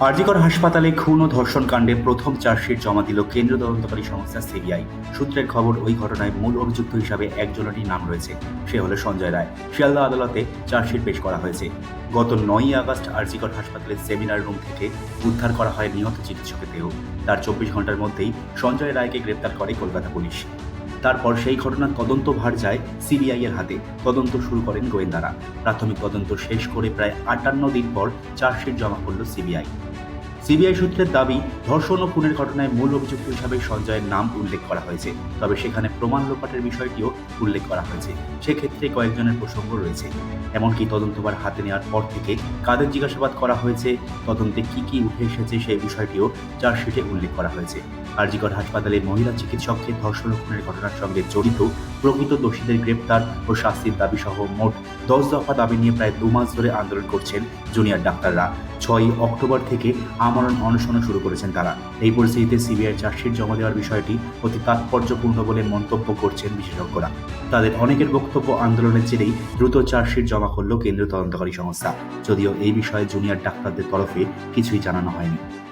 আরজিকর হাসপাতালে খুন ও ধর্ষণ কাণ্ডে প্রথম চার্জশিট জমা দিল কেন্দ্রীয় তদন্তকারী সংস্থা সিবিআই। সূত্রের খবর, ওই ঘটনায় মূল অভিযুক্ত হিসাবে একজনেরই নাম রয়েছে। সে হলো সঞ্জয় রায়। শিয়ালদা আদালতে চার্জশিট পেশ করা হয়েছে। গত নয়ই আগস্ট আরজিকর হাসপাতালের সেমিনার রুম থেকে উদ্ধার করা হয় নিহত চিকিৎসকের দেহ। তার চব্বিশ ঘণ্টার মধ্যেই সঞ্জয় রায়কে গ্রেপ্তার করে কলকাতা পুলিশ। তারপর সেই ঘটনার তদন্ত ভার যায় এর হাতে। তদন্ত শুরু করেন গোয়েন্দারা। প্রাথমিক তদন্ত শেষ করে প্রায় আটান্ন দিন পর চার্জশিট জমা করল সিবিআই। সিবিআই সূত্রের দাবি, ধর্ষণ ও খুনের ঘটনায় মূল অভিযুক্ত হিসাবে সঞ্জয়ের নাম উল্লেখ করা হয়েছে। তবে সেখানে প্রমাণ লোপাটের বিষয়টিও উল্লেখ করা হয়েছে। সেক্ষেত্রে কয়েকজনের প্রসঙ্গ রয়েছে। এমনকি তদন্তবার হাতে নেওয়ার পর থেকে কাদের জিজ্ঞাসাবাদ করা হয়েছে, তদন্তে কি কি উঠে এসেছে সেই বিষয়টিও চার্জশিটে উল্লেখ করা হয়েছে। আরজিকর হাসপাতালে মহিলা চিকিৎসককে ধর্ষণ ও খুনের ঘটনার সঙ্গে জড়িত প্রকৃত দোষীদের গ্রেপ্তার ও শাস্তির দাবি সহ মোট দশ দফা দাবি নিয়ে প্রায় দু মাস ধরে আন্দোলন করছেন জুনিয়র ডাক্তাররা। ছয়ই অক্টোবর থেকে আমরণ অনশনও শুরু করেছেন তারা। এই পরিস্থিতিতে সিবিআই চার্জশিট জমা দেওয়ার বিষয়টি অতি তাৎপর্যপূর্ণ বলে মন্তব্য করছেন বিশেষজ্ঞরা। তাদের অনেকের বক্তব্য আন্দোলনের জেরেই দ্রুত চার্জশিট জমা করল কেন্দ্রীয় তদন্তকারী সংস্থা। যদিও এই বিষয়ে জুনিয়র ডাক্তারদের তরফে কিছুই জানানো হয়নি।